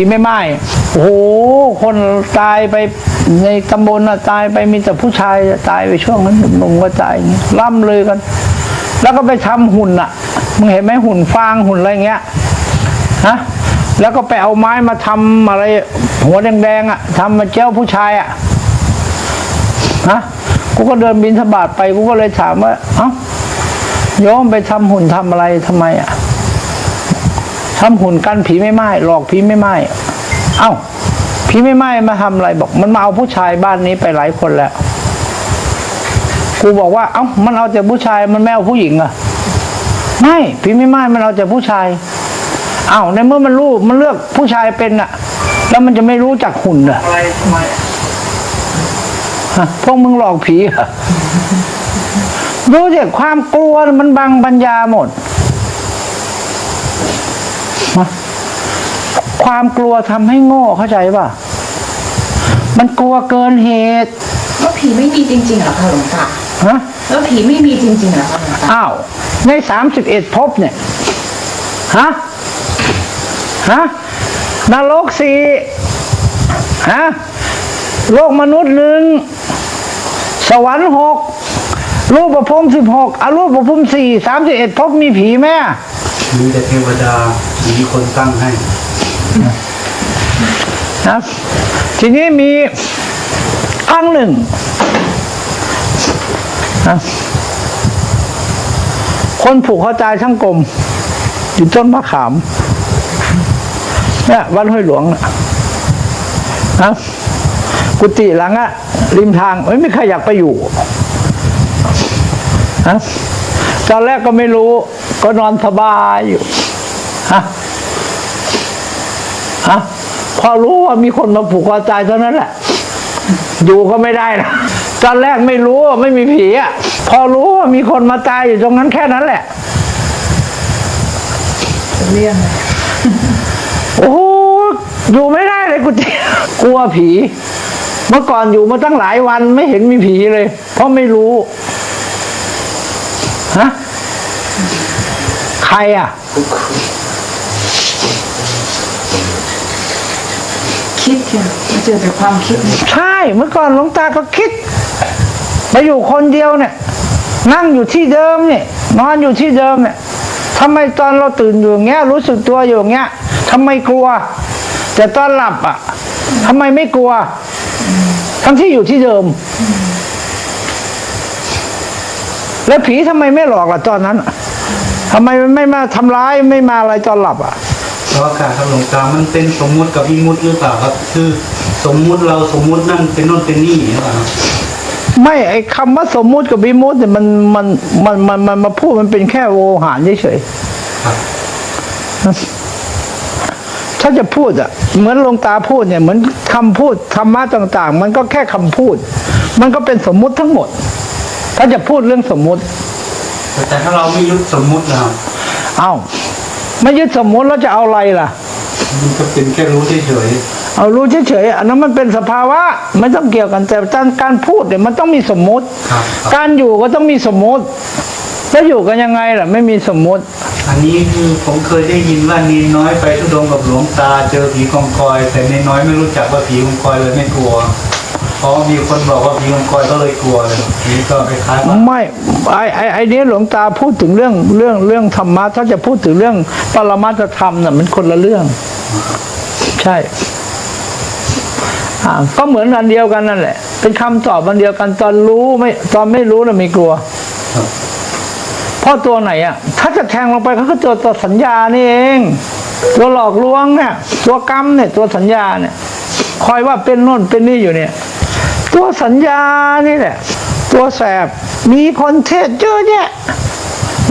ไม่ไหม้โอ้โห คนตายไปในตำบลตายไปมีแต่ผู้ชายตายไปช่วงนั้นหนุ่มก็ตายเงี้ยล่ำเลยกัน แล้วก็ไปทำหุ่นอะมึงเห็นไหมหุ่นฟางหุ่นอะไรเงี้ยฮะแล้วก็ไปเอาไม้มาทำอะไร หัวแดงๆอะทำมาเจ้าผู้ชายอะฮะกูก็เดินบินทบาทไปกูก็เลยถามว่าเอ้าโยมไปทำหุ่นทำอะไรทำไมอะ ทำหุ่นกันผีไม่ไหม้หลอกผีไม่ไหม้เอ้าผีไม่ไหม้มาทำอะไรบอก มันมาเอาผู้ชายบ้านนี้ไปหลายคนแล้วกูบอกว่า เอ้ามันเอาแต่ผู้ชายมันไม่เอาผู้หญิงอะไม่ผีไม่ไหม้มันเอาแต่ผู้ชายเอ้าในเมื่อมันรู้มันเลือกผู้ชายเป็นอะแล้วมันจะไม่รู้จักหุ่นอะพวกมึงหลอกผีเหรอรู้จักความกลัวมันบังปัญญาหมด ความกลัวทำให้โง่เข้าใจป่ะ มันกลัวเกินเหตุแล้วผีไม่มีจริงๆเหรอคะหลวงตาฮะแล้วผีไม่มีจริงๆเหรอคะหลวงตาอ้าวในสามสิบเอ็ดภพเนี่ยฮะฮะนรกสี่ฮะโลกมนุษย์หนึ่งสวรรค์หกรูปประพรหมสิบหกอรูปประพรหมสี่สามสิบเอ็ดภพมีผีไหมอะมีแต่เทวดามีคนตั้งให้ นะทีนี้มีครั้งหนึ่งนะคนผูกคอตายทั้งกลมอยู่ต้นมะขามเนี่ยวัดห้วยหลวงนะนะกุฏิหลังอะริมทางไม่มีใครอยากไปอยู่นะตอนแรกก็ไม่รู้ ก็นอนสบายอยู่ฮะ ฮะพอรู้ว่ามีคนมาผูกคอตายเท่านั้นแหละ อยู่ก็ไม่ได้นะตอนแรกไม่รู้ว่าไม่มีผีอะ พอรู้ว่ามีคนมาตายอยู่ตรงนั้นแค่นั้นแหละเรื่องเลยโอ้โหอยู่ไม่ได้เลยกูจิกลัวผี เมื่อก่อนอยู่มาตั้งหลายวันไม่เห็นมีผีเลย เพราะไม่รู้ฮะใครอะ คิดค่ะมาเจอแต่ความคิดเนี่ยใช่เมื่อก่อนหลวงตาก็คิดไปอยู่คนเดียวเนี่ย นั่งอยู่ที่เดิมเนี่ยนอนอยู่ที่เดิมเนี่ยทำไมตอนเราตื่นอยู่อย่างเงี้ย รู้สึกตัวอยู่อย่างเงี้ยทำไมกลัว แต่ตอนหลับอะทำไมไม่กลัว ทั้งที่อยู่ที่เดิม แล้วผีทำไมไม่หลอกล่ะตอนนั้นทำไมไม่มาทำร้ายไม่มาอะไรตอนหลับอะ อากาศครับหลวงตามันเป็นสมมุติกับวิมุติหรือเปล่าครับ คือสมมุติเราสมมุตินั่นเป็นโน่นเป็นนี่หรือเปล่าครับไม่ไอ้คำว่าสมมุติกับวิมุติเนี่ยมันมันมันมันมันมาพูดมันเป็นแค่โวหารเฉยครับๆถ้าจะพูดอะ เหมือนหลวงตาพูดเนี่ย เหมือนคำพูดธรรมะต่าง ๆ มันก็แค่คำพูด มันก็เป็นสมมุติทั้งหมด ถ้าจะพูดเรื่องสมมุติ แต่ถ้าเราไม่ยึดสมมุตินะครับเอ้า ไม่ยึดสมมุติแล้วจะเอาอะไรล่ะ มันก็เป็นแค่รู้เฉยเอารู้เฉยๆอันนั้นมันเป็นสภาวะไม่ต้องเกี่ยวกันแต่การการพูดเนี่ยมันต้องมีสมมุติ ๆครับครับการอยู่ก็ต้องมีสมมุติแล้วอยู่กันยังไงล่ะ ไม่มีสมมุติ อันนี้คือผมเคยได้ยินว่านีน้อยไปทุดงค์กับหลวงตาเจอผีกองกอย แต่นีน้อยไม่รู้จักว่าผีกองกอยเลยไม่กลัว เพราะมีคนบอกว่าผีกองกอยก็เลยกลัวเลยนี่ก็คล้ายๆว่าไม่ไอไอไอเนี้ยหลวงตาพูดถึงเรื่องเรื่องเรื่องธรรมะถ้าจะพูดถึงเรื่องปรมัตถธรรมน่ะมันคนละเรื่อง ใช่อ่าก็เหมือนอันเดียวกันนั่นแหละ เป็นคำตอบอันเดียวกันตอนรู้ไม่ตอนไม่รู้น่ะไม่กลัวเพราะตัวไหนอะ ถ้าจะแทงลงไปเขาก็ตัวตัวสัญญานี่เอง ตัวหลอกลวงเนี่ยตัวกรรมเนี่ยตัวสัญญาเนี่ยคอยว่าเป็นโน่นเป็นนี่อยู่เนี่ย ตัวสัญญานี่แหละ ตัวแสบมีคนเทศเยอะแยะ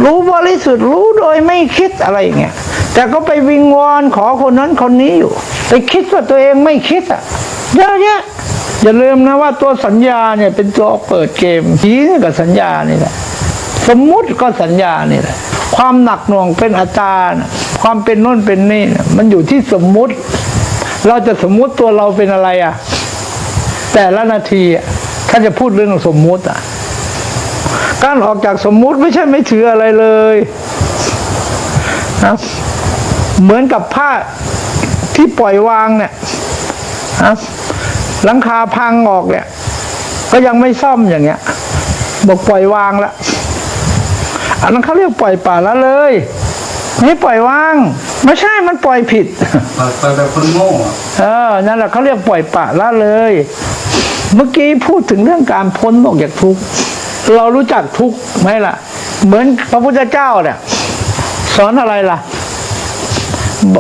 รู้บริสุทธิ์รู้โดยไม่คิดอะไรอย่างเงี้ยแต่ก็ไปวิงวอนขอคนนั้นคนนี้อยู่ ไปคิดว่าตัวเองไม่คิดอะเยอะแยะอย่าลืมนะว่าตัวสัญญาเนี่ยเป็นตัวเปิดเกมผีนี่กับสัญญานี่แหละสมมุติก็สัญญานี่แหละความหนักหน่วงเป็นอัตตรานะความเป็นโน่นเป็นนี่มันอยู่ที่สมมุติ เราจะสมมุติตัวเราเป็นอะไรอะ แต่ละนาทีอะถ้าจะพูดเรื่องสมมุติอะ การออกจากสมมุติไม่ใช่ไม่ถืออะไรเลยนะเหมือนกับผ้าที่ปล่อยวางเนี่ยฮะหลังคาพังออกเนี่ย ก็ยังไม่ซ่อมอย่างเงี้ย บอกปล่อยวางละอันนั้นเขาเรียกปล่อยป่าละเลยไม่ปล่อยวาง ไม่ใช่มันปล่อยผิด ปล่อยไปแบบคนโง่อะเออ นั่นแหละเขาเรียกปล่อยปละละเลย เมื่อกี้พูดถึงเรื่องการพ้นออกจากทุกข์ เรารู้จักทุกข์ไหมล่ะ เหมือนพระพุทธเจ้าเนี่ยสอนอะไรล่ะบ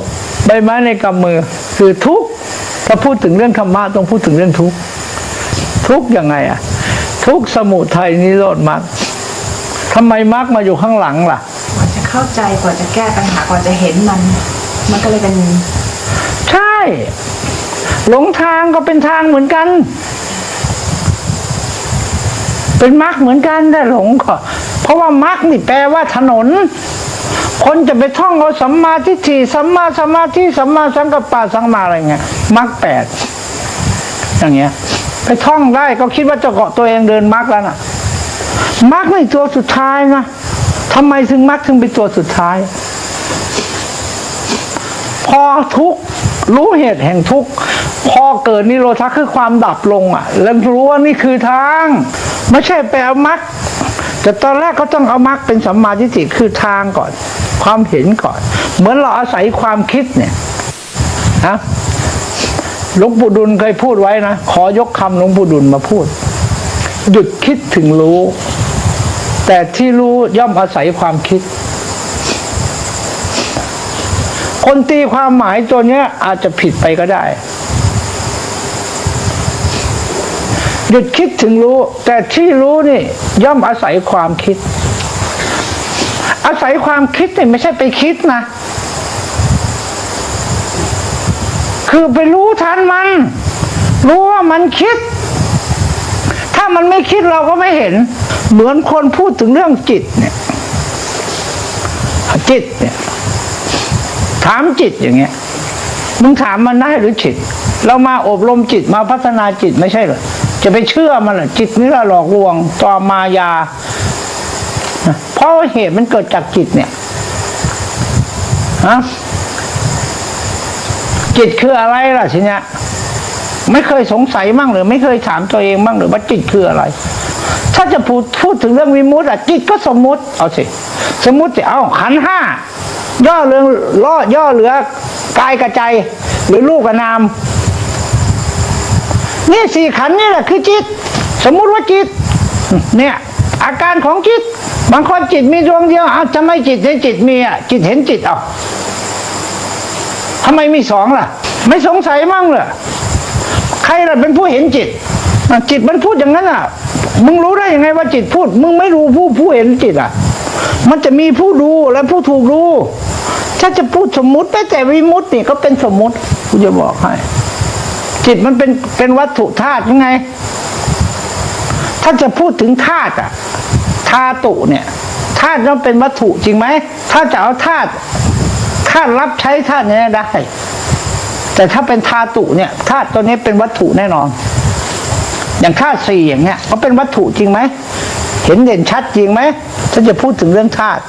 ใบไม้ในกำมือ คือทุกข์ ถ้าพูดถึงเรื่องธรรมะต้องพูดถึงเรื่องทุกข์ ทุกข์ยังไงอะทุกข์สมุทัยนิโรธมรรคทำไมมรรคมาอยู่ข้างหลังล่ะกว่าจะ เข้าใจกว่าจะแก้ปัญหากว่าจะเห็นมัน มันก็เลยเป็นใช่ หลงทางก็เป็นทางเหมือนกัน เป็นมรรคเหมือนกันแต่หลงก็เพราะว่ามรรคนี่แปลว่าถนน คนจะไปท่องเอาสัมมาทิฏฐิสัมมาสมาธิสัมมาสังกัปปะสังมาอะไรเงี้ยมรรคแปดอย่างเงี้ย ไปท่องได้ก็คิดว่าจะเกาะตัวเองเดินมรรคแล้วนะมรรคนี่ตัวสุดท้ายนะ ทำไมถึงมรรคถึงเป็นตัวสุดท้าย พอทุกรู้เหตุแห่งทุกพอเกิดนิโรธคือความดับลงอะ แล้วรู้ว่านี่คือทาง ไม่ใช่ไปเอามรรคแต่ตอนแรกก็ต้องเอามรรคเป็นสัมมาทิฏฐิคือทางก่อน ความเห็นก่อน เหมือนเราอาศัยความคิดเนี่ยฮะหลวงปู่ดุลเคยพูดไว้นะ ขอยกคำหลวงปู่ดุลมาพูด หยุดคิดถึงรู้ แต่ที่รู้ย่อมอาศัยความคิด คนตีความหมายตัวเนี้ย อาจจะผิดไปก็ได้ หยุดคิดถึงรู้ แต่ที่รู้นี่ ย่อมอาศัยความคิด อาศัยความคิดเนี่ยไม่ใช่ไปคิดนะ คือไปรู้ทันมัน รู้ว่ามันคิด ถ้ามันไม่คิดเราก็ไม่เห็น เหมือนคนพูดถึงเรื่องจิตเนี่ย จิตเนี่ย ถามจิตอย่างเงี้ย มึงถามมันได้หรือจิต เรามาอบรมจิตมาพัฒนาจิตไม่ใช่เหรอ จะไปเชื่อมันเหรอจิตนี่ละหลอกลวงต่อมายา เพราะเหตุมันเกิดจากจิตเนี่ยฮะจิตคืออะไรล่ะทีเนี้ยไม่เคยสงสัยมั่งหรือ ไม่เคยถามตัวเองมั่งหรือว่าจิตคืออะไร ถ้าจะพูดพูดถึงเรื่องวิมุตติอะจิตก็สมมุติ เอาสิ สมมุติสิเอาขันห้าย่อเรื่องล่อย่อเหลือกายกับใจ หรือรูปกับนาม นี่สี่ขันนี่แหละคือจิต สมมุติว่าจิต เนี่ย อาการของจิต บางคนจิตมีดวงเดียวอ้าวทำไมจิตในจิตมีอะจิตเห็นจิตเอาทำไมมีสองล่ะ ไม่สงสัยมั่งเหรอใครล่ะเป็นผู้เห็นจิตจิตมันพูดอย่างนั้นอะ มึงรู้ได้ยังไงว่าจิตพูด มึงไม่รู้ผู้ผู้เห็นจิตอะ มันจะมีผู้ดูและผู้ถูกดูถ้าจะพูดสมมุติแต่แต่วิมุตตินี่ก็เป็นสมมุติกูจะบอกให้ จิตมันเป็นเป็นวัตถุธาตุยังไง ถ้าจะพูดถึงธาตุอะธาตุเนี่ยธาตุต้องเป็นวัตถุจริงไหม ถ้าจะเอาธาตุธาตุรับใช้ธาตุเนี้ได้ แต่ถ้าเป็นธาตุเนี่ยธาตุตัวนี้เป็นวัตถุแน่นอน อย่างธาตุสี่อย่างเงี้ยก็เป็นวัตถุจริงไหมเห็นเด่นชัดจริงไหมถ้าจะพูดถึงเรื่องธาตุ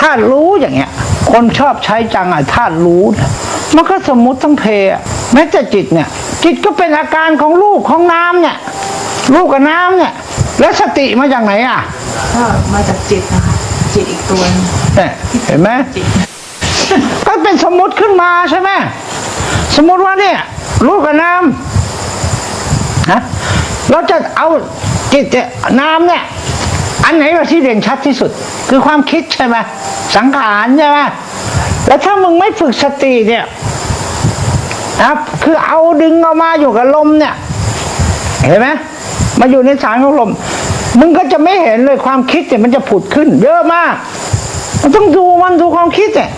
ธาตุรู้อย่างเงี้ย คนชอบใช้จังอะธาตุรู้เนี่ยมันก็สมมุติทั้งเพอะแม้แต่จิตเนี่ย จิตก็เป็นอาการของรูปของน้ำเนี่ยรูปกับน้ำเนี่ย แล้วสติมาจากไหนอะก็มาจากจิตนะคะจิตอีกตัวหนึงเนี่ยเห็นไหมจิตก็เป็นสมมติขึ้นมาใช่ไหมสมมติว่าเนี่ยรูปกับน้ำ นะเราจะเอาจิตน้ำเนี่ยอันไหนว่าที่เด่นชัดที่สุด คือความคิดใช่ไหมสังขารใช่ไหมแล้วถ้ามึงไม่ฝึกสติเนี่ยนะครับคือเอาดึงเอามาอยู่กับลมเนี่ย เห็นไหมมาอยู่ในสารของลม มึงก็จะไม่เห็นเลยความคิดเนี่ยมันจะผุดขึ้น เยอะมากมันต้องดูมันดูความคิดเนี่ย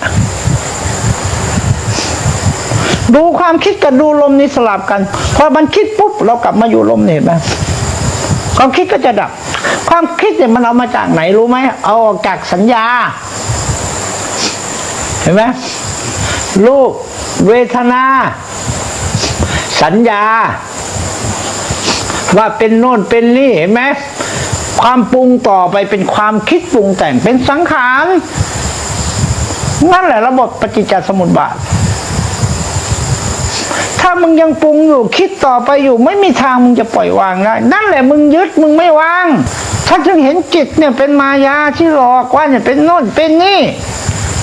ดูความคิดกับดูลมนี่สลับกัน พอมันคิดปุ๊บเรากลับมาอยู่ลมนี่เห็นไหมความคิดก็จะดับ ความคิดเนี่ยมันเอามาจากไหนรู้ไหมเอาออกจากสัญญา เห็นไหมรูปเวทนา สัญญา ว่าเป็นโน่นเป็นนี่เห็นไหมความปรุงต่อไปเป็นความคิดปรุงแต่งเป็นสังขารนั่นแหละระบบปฏิจจสมุปบาท มึงยังปรุงอยู่คิดต่อไปอยู่ ไม่มีทางมึงจะปล่อยวางได้นั่นแหละมึงยึดมึงไม่วางท่านจึงเห็นจิตเนี่ยเป็นมายาที่หลอกว่าเนี่ยเป็นโน่นเป็นนี่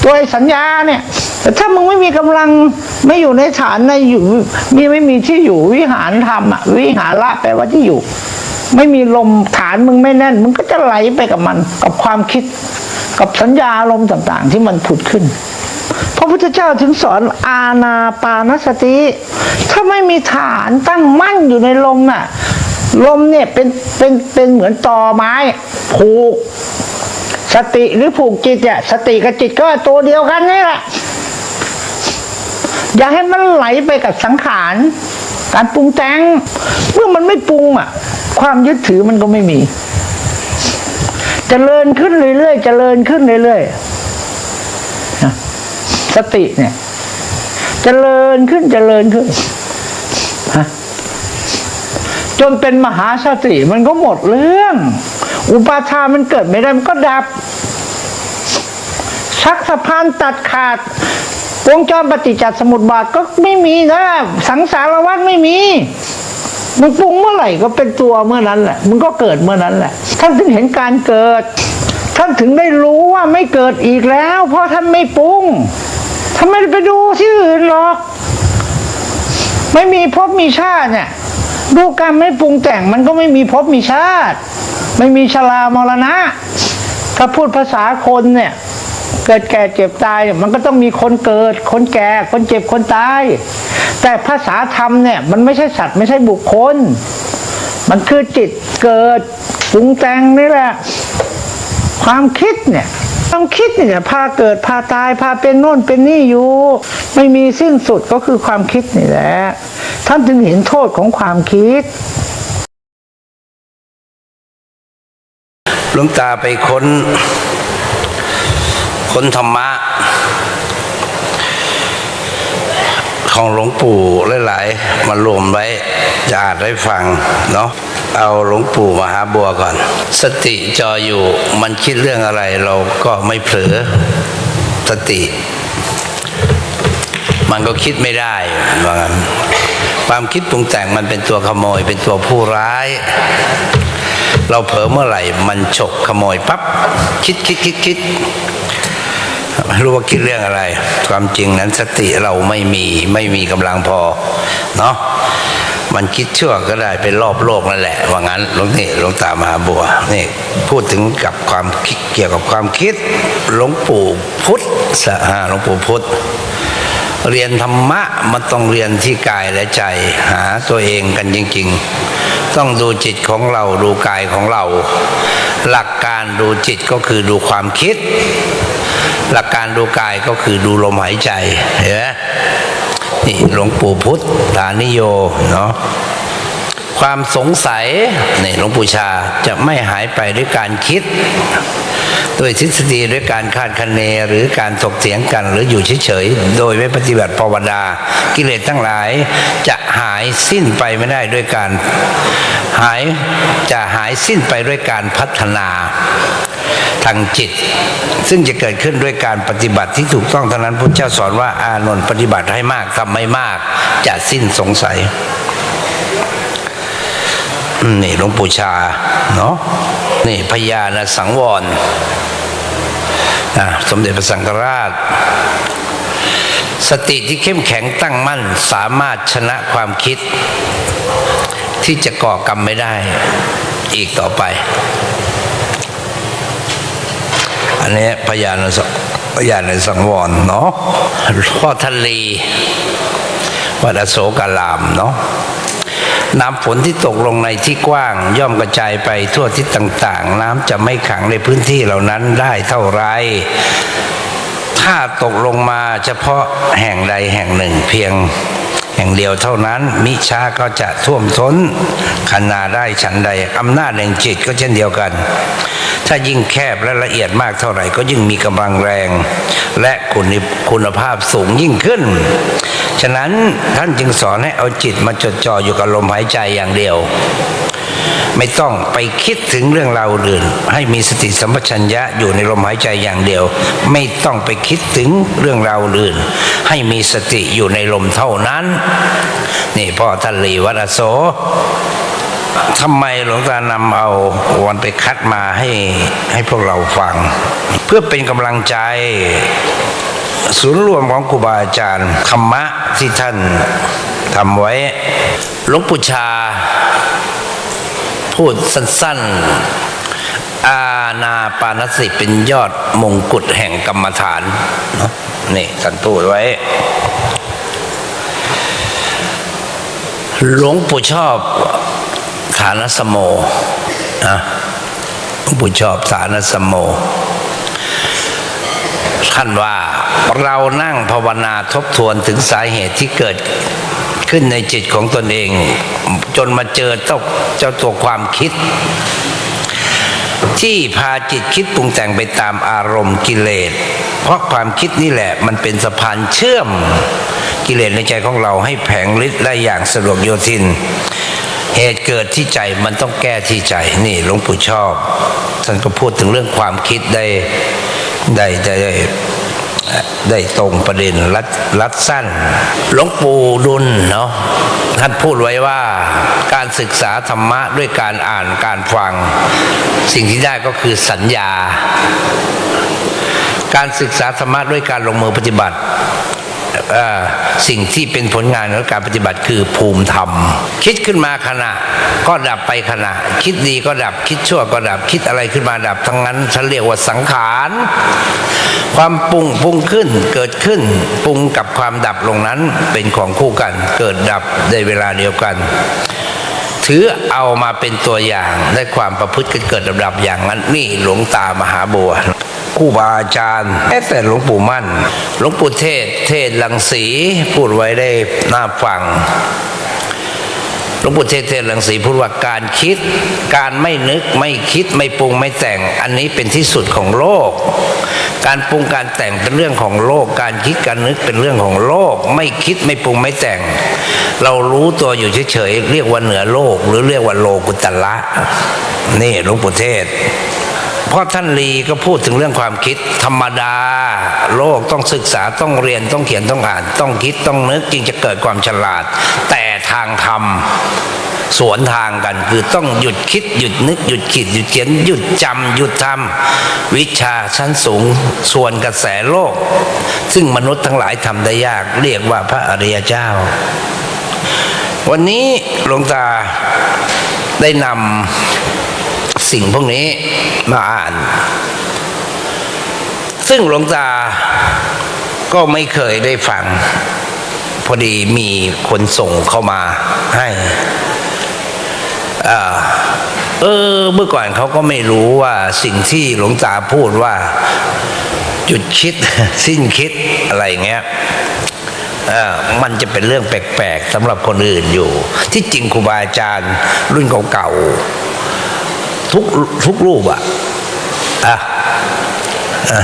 ตัวสัญญาเนี่ยแต่ถ้ามึงไม่มีกำลังไม่อยู่ในฐานในอยู่มีไม่มีที่อยู่วิหารธรรมอะวิหาระแปลว่าที่อยู่ ไม่มีลมฐานมึงไม่แน่น มึงก็จะไหลไปกับมันกับความคิด กับสัญญาอารมต่างๆ ที่มันผุดขึ้น พระพุทธเจ้าถึงสอนอาณาปานสติ ถ้าไม่มีฐานตั้งมั่นอยู่ในลมน่ะ ลมเนี่ยเป็นเป็นเป็นเหมือนตอไม้ผูก สติหรือผูกจิตเนี่ยสติกับจิตก็ตัวเดียวกันนี่แหละ อย่าให้มันไหลไปกับสังขาร การปรุงแต่งเมื่อมันไม่ปรุงอะ ความยึดถือมันก็ไม่มีจเจริญขึ้นเรื่อยๆเจริญขึ้นเรื่อยๆ สติเนี่ยจเจริญขึ้นเจริญขึ้นฮะจนเป็นมหาสติมันก็หมดเรื่อง อุปาทานมันเกิดไม่ได้มันก็ดับ ชักสะพานตัดขาดวงจรปฏิจจสมุปบาทก็ไม่มีนะสังสารวัฏไม่มีมึงปรุงเมื่อไหร่ก็เป็นตัวเมื่อนั้นแหละมึงก็เกิดเมื่อนั้นแหละ ท่านถึงเห็นการเกิด ท่านถึงได้รู้ว่าไม่เกิดอีกแล้ว เพราะท่านไม่ปรุง ท่านไม่ไปดูที่อื่นหรอก ไม่มีภพมีชาติเนี่ยดูการไม่ปรุงแต่งมันก็ไม่มีภพมีชาติ ไม่มีชรามรณะ ถ้าพูดภาษาคนเนี่ย เกิดแก่เจ็บตายเนี่ยมันก็ต้องมีคนเกิด คนแก่ คนเจ็บคนตาย แต่ภาษาธรรมเนี่ยมันไม่ใช่สัตว์ไม่ใช่บุคคล มันคือจิตเกิดปรุงแต่งนี่แหละ ความคิดเนี่ย ความคิดเนี่ยพาเกิดพาตายพาเป็นโน่นเป็นนี่อยู่ ไม่มีสิ้นสุดก็คือความคิดนี่แหละท่านจึงเห็นโทษของความคิดหลวงตาไปค้นค้นธรรมะ ของหลวงปู่หลายๆมารวมไว้จะอ่านให้ฟังเนาะเอาหลวงปู่มหาบัวก่อน สติจออยู่มันคิดเรื่องอะไรเราก็ไม่เผลอสติ มันก็คิดไม่ได้ว่างั้นความคิดปรุงแต่งมันเป็นตัวขโมย เป็นตัวผู้ร้าย เราเผลอเมื่อไหร่ มันฉกขโมยปั๊บคิดคิดคิดคิด รู้ว่าคิดเรื่องอะไร ความจริงนั้นสติเราไม่มีไม่มีกำลังพอเนาะมันคิดชั่วก็ได้เป็นรอบโลกนั่นแหละ ว่างั้นหลวงนี่หลวงตามหาบัวนี่พูดถึงกับความคิดเกี่ยวกับความคิดหลวงปู่พุทธสะอ่าหลวงปู่พุทธเรียนธรรมะมันต้องเรียนที่กายและใจ หาตัวเองกันจริง ๆ ต้องดูจิตของเราดูกายของเรา หลักการดูจิตก็คือดูความคิด หลักการดูกายก็คือดูลมหายใจเห็นไหมนี่หลวงปู่พุทธฐานิโยเนาะความสงสัยนี่หลวงปู่ชาจะไม่หายไปด้วยการคิด ด้วยทฤษฎีด้วยการคาดคะเนหรือการถกเถียงกันหรืออยู่เฉยๆ โดยไม่ปฏิบัติภาวนากิเลสทั้งหลายจะหายสิ้นไปไม่ได้ด้วยการหายจะหายสิ้นไปด้วยการพัฒนา ทางจิต ซึ่งจะเกิดขึ้นด้วยการปฏิบัติที่ถูกต้องเท่านั้นพุทธเจ้าสอนว่าอานนท์ปฏิบัติให้มากทำไม่มาก จะสิ้นสงสัยนี่หลวงปู่ชาเนาะนี่พญาณสังวรอะสมเด็จพระสังฆราช สติที่เข้มแข็งตั้งมั่นสามารถชนะความคิด ที่จะก่อกรรมไม่ได้อีกต่อไป อันนี้พญาณสังพญาณสังวรเนาะพ่อทะเลวัดอโศการามเนาะน้ำฝนที่ตกลงในที่กว้าง ย่อมกระจายไปทั่วทิศต่าง ๆ น้ำจะไม่ขังในพื้นที่เหล่านั้นได้เท่าไร ถ้าตกลงมาเฉพาะแห่งใดแห่งหนึ่งเพียง อย่างเดียวเท่านั้น มิช้าก็จะท่วมท้นขนาได้ฉันใดอำนาจแห่งจิตก็เช่นเดียวกัน ถ้ายิ่งแคบและละเอียดมากเท่าไหร่ก็ยิ่งมีกำลังแรง และคุณคุณภาพสูงยิ่งขึ้น ฉะนั้นท่านจึงสอนให้เอาจิตมาจดจ่ออยู่กับลมหายใจอย่างเดียว ไม่ต้องไปคิดถึงเรื่องราวอื่น ให้มีสติสัมปชัญญะอยู่ในลมหายใจอย่างเดียว ไม่ต้องไปคิดถึงเรื่องราวอื่น ให้มีสติอยู่ในลมเท่านั้น นี่พ่อท่านลีวัดโศทำไมหลวงตานำเอาวันไปคัดมาให้ให้พวกเราฟัง เพื่อเป็นกำลังใจศูนย์รวมของครูบาอาจารย์ธรรมะที่ท่านทำไว้หลวงปู่ชา พูดสั้นๆ อาณาปานสติเป็นยอดมงกุฎแห่งกรรมฐานเนอะนี่ท่านพูดไว้ หลวงปู่ชอบฐานสโมนะหลวงปู่ชอบฐานสโมท่านว่าเรานั่งภาวนาทบทวนถึงสาเหตุที่เกิด ขึ้นในจิตของตนเอง จนมาเจอเจ้าเจ้าตัวความคิด ที่พาจิตคิดปรุงแต่งไปตามอารมณ์กิเลส เพราะความคิดนี่แหละมันเป็นสะพานเชื่อมกิเลสในใจของเราให้แผงฤทธิ์ได้อย่างสะดวกโยทิน เหตุเกิดที่ใจมันต้องแก้ที่ใจนี่หลวงปู่ชอบท่านก็พูดถึงเรื่องความคิดได้ได้ได้ได้ ได้ตรงประเด็นรัดรัดสั้น หลวงปู่ดุลเนาะท่านพูดไว้ว่าการศึกษาธรรมะด้วยการอ่านการฟัง สิ่งที่ได้ก็คือสัญญา การศึกษาธรรมะด้วยการลงมือปฏิบัติ สิ่งที่เป็นผลงานของการปฏิบัติคือภูมิธรรม คิดขึ้นมาขณะ ก็ดับไปขณะ คิดดีก็ดับคิดชั่วก็ดับคิดอะไรขึ้นมาดับทั้งนั้นฉันเรียกว่าสังขารความปรุงปรุงขึ้นเกิดขึ้นปรุงกับความดับลงนั้นเป็นของคู่กัน เกิดดับในเวลาเดียวกันถือเอามาเป็นตัวอย่างได้ความประพฤติเกิดดับๆอย่างนั้นนี่หลวงตามหาบัว ครูบาอาจารย์แม้แต่หลวงปู่มั่น หลวงปู่เทศ เทศลังสีพูดไว้ได้น่าฟังหลวงปู่เทศเทศลังสีพูดว่าการคิด การไม่นึกไม่คิดไม่ปรุงไม่แต่ง อันนี้เป็นที่สุดของโลก การปรุงการแต่งเป็นเรื่องของโลก การคิดการนึกเป็นเรื่องของโลก ไม่คิดไม่ปรุงไม่แต่ง เรารู้ตัวอยู่เฉยๆเรียกว่าเหนือโลก หรือเรียกว่าโลกุตละนี่หลวงปู่เทศ เพราะท่านลีก็พูดถึงเรื่องความคิดธรรมดา โลกต้องศึกษาต้องเรียนต้องเขียนต้องอ่าน ต้องคิดต้องนึกจึงจะเกิดความฉลาด แต่ทางธรรมสวนทางกันคือต้องหยุดคิดหยุดนึกหยุดคิดหยุดเขียนหยุดจำหยุดทำวิชาชั้นสูงส่วนกระแสโลก ซึ่งมนุษย์ทั้งหลายทำได้ยาก เรียกว่าพระอริยเจ้า วันนี้หลวงตาได้นำ สิ่งพวกนี้มาอ่าน ซึ่งหลวงตาก็ไม่เคยได้ฟัง พอดีมีคนส่งเข้ามาให้อเออเมื่อก่อนเขาก็ไม่รู้ว่าสิ่งที่หลวงตาพูดว่าหยุดคิด สิ้นคิดอะไรเงี้ยอ่อมันจะเป็นเรื่องแปลกๆสำหรับคนอื่นอยู่ ที่จริงครูบาอาจารย์รุ่นเก่าๆ ทุกทุกรูปอะอะอะ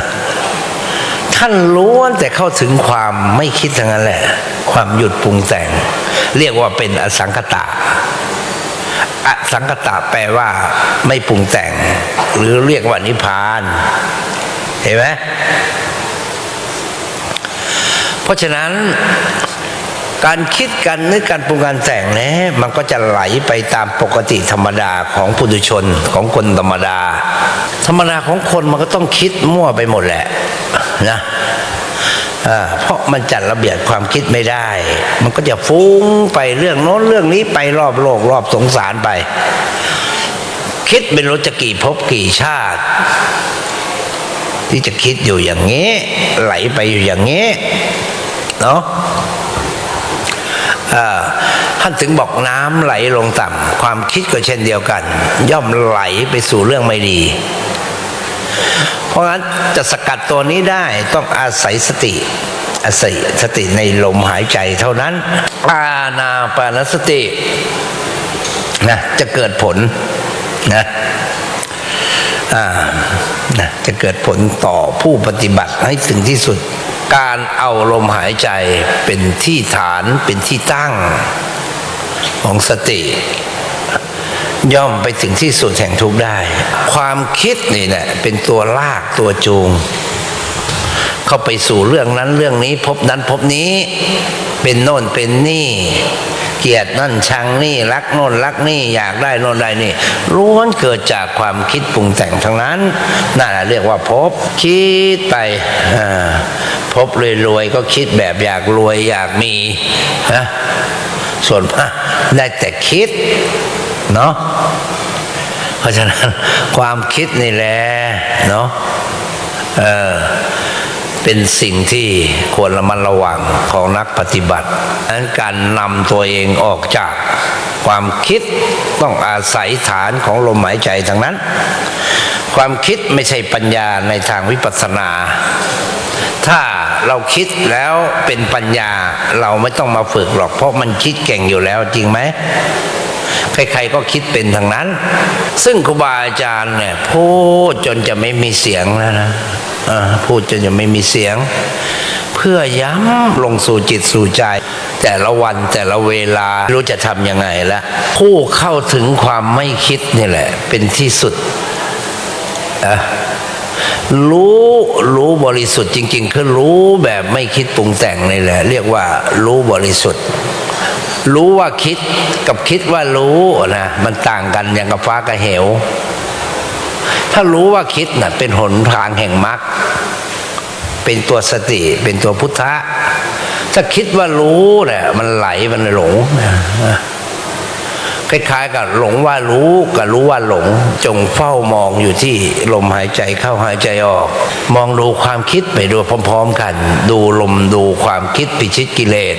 ท่านล้วนแต่เข้าถึงความไม่คิดทั้งนั้นแหละ ความหยุดปรุงแต่ง เรียกว่าเป็นอสังคตะอสังคตะแปลว่าไม่ปรุงแต่ง หรือเรียกว่านิพาน เห็นไหมเพราะฉะนั้น การคิดกันนึกการปรุงการแต่งเนี่ยมันก็จะไหลไปตามปกติธรรมดาของปุถุชนของคนธรรมดา ธรรมดาของคนมันก็ต้องคิดมั่วไปหมดแหละนะเพราะมันจัดระเบียบความคิดไม่ได้ มันก็จะฟุ้งไปเรื่องโน้นเรื่องนี้ไปรอบโลกรอบสงสารไป คิดเป็นรู้จะกี่ภพกี่ชาติ ที่จะคิดอยู่อย่างนี้ ไหลไปอยู่อย่างนี้ เนาะ ท่านถึงบอกน้ำไหลลงต่ำความคิดก็เช่นเดียวกัน ย่อมไหลไปสู่เรื่องไม่ดี เพราะงั้นจะสกัดตัวนี้ได้ต้องอาศัยสติอาศัยสติในลมหายใจเท่านั้นอาณาปานสตินะจะเกิดผลนะอ่านะจะเกิดผลต่อผู้ปฏิบัติให้ถึงที่สุด การเอาลมหายใจเป็นที่ฐานเป็นที่ตั้งของสติ ย่อมไปถึงที่สุดแห่งทุกข์ได้ ความคิดนี่แหละเป็นตัวลากตัวจูง เข้าไปสู่เรื่องนั้นเรื่องนี้พบนั้นพบนี้ เป็นโน่นเป็นนี่ เกลียดนั่นชังนี่รักโน่นรักนี่อยากได้โน่นได้นี่ล้วนเกิดจากความคิดปรุงแต่งทั้งนั้นนั่นเรียกว่าภพคิดไปอ่าภพรวยๆก็คิดแบบอยากรวยอยากมีนะส่วนมากได้แต่คิดเนาะเพราะฉะนั้นความคิดนี่แหละเนาะเออ เป็นสิ่งที่ควรระมัดระวังของนักปฏิบัติดังนั้นการนำตัวเองออกจากความคิดต้องอาศัยฐานของลมหายใจทั้งนั้น ความคิดไม่ใช่ปัญญาในทางวิปัสสนา ถ้าเราคิดแล้วเป็นปัญญาเราไม่ต้องมาฝึกหรอกเพราะมันคิดเก่งอยู่แล้วจริงไหม ใครๆก็คิดเป็นทางนั้น ซึ่งครูบาอาจารย์เนี่ยพูดจนจะไม่มีเสียงแล้วนะอ่าพูดจนจะไม่มีเสียง เพื่อย้ำลงสู่จิตสู่ใจ แต่ละวันแต่ละเวลารู้จะทำยังไงละผู้เข้าถึงความไม่คิดนี่แหละ เป็นที่สุดอะรู้รู้บริสุทธิ์จริง ๆ คือรู้แบบไม่คิดปรุงแต่งนี่แหละ เรียกว่ารู้บริสุทธิ์ รู้ว่าคิดกับคิดว่ารู้นะมันต่างกันอย่างกับฟ้ากับเหว ถ้ารู้ว่าคิดนะ่ะเป็นหนทางแห่งมรรคเป็นตัวสติเป็นตัวพุทธะ ถ้าคิดว่ารู้เนี่ยมันไหลมันหลงคล้ายๆกับหลงว่ารู้กับรู้ว่าหลง จงเฝ้ามองอยู่ที่ลมหายใจเข้าหายใจออก มองดูความคิดไปดูพร้อม ๆ กัน ดูลมดูความคิดปิชิตกิเลส